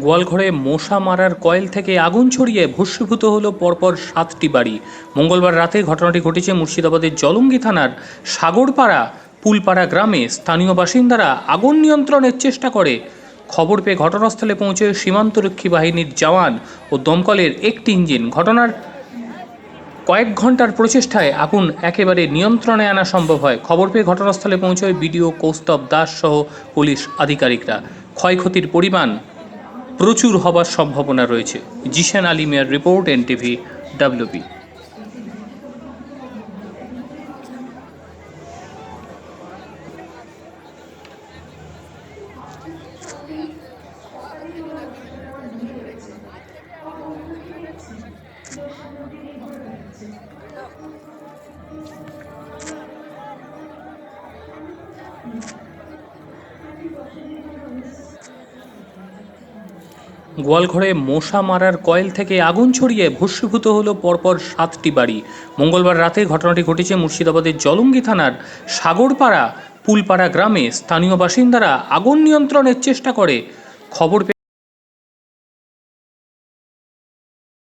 গোয়ালঘরে মশা মারার কয়েল থেকে আগুন ছড়িয়ে ভস্মীভূত হলো পরপর সাতটি বাড়ি। মঙ্গলবার রাতে ঘটনাটি ঘটেছে মুর্শিদাবাদের জলঙ্গি থানার সাগরপাড়া পুলপাড়া গ্রামে। স্থানীয় বাসিন্দারা আগুন নিয়ন্ত্রণের চেষ্টা করে। খবর পেয়ে ঘটনাস্থলে পৌঁছে সীমান্তরক্ষী বাহিনীর জওয়ান ও দমকলের একটি ইঞ্জিন। ঘটনার কয়েক ঘণ্টার প্রচেষ্টায় আগুন একেবারে নিয়ন্ত্রণে আনা সম্ভব হয়। খবর পেয়ে ঘটনাস্থলে পৌঁছয় বিডিও কৌস্তব দাস সহ পুলিশ আধিকারিকরা। ক্ষয়ক্ষতির পরিমাণ প্রচুর হবার সম্ভাবনা রয়েছে। জিশান আলী মিয়ার রিপোর্ট, এনটিভি ডাব্লিউবি গোয়ালঘরে মশা মারার কয়েল থেকে আগুন ছড়িয়ে ভস্মীভূত হলো পরপর সাতটি বাড়ি। মঙ্গলবার রাতে ঘটনাটি ঘটেছে মুর্শিদাবাদের জলঙ্গি থানার সাগরপাড়া পুলপাড়া গ্রামে। স্থানীয় বাসিন্দারা আগুন নিয়ন্ত্রণের চেষ্টা করে। খবর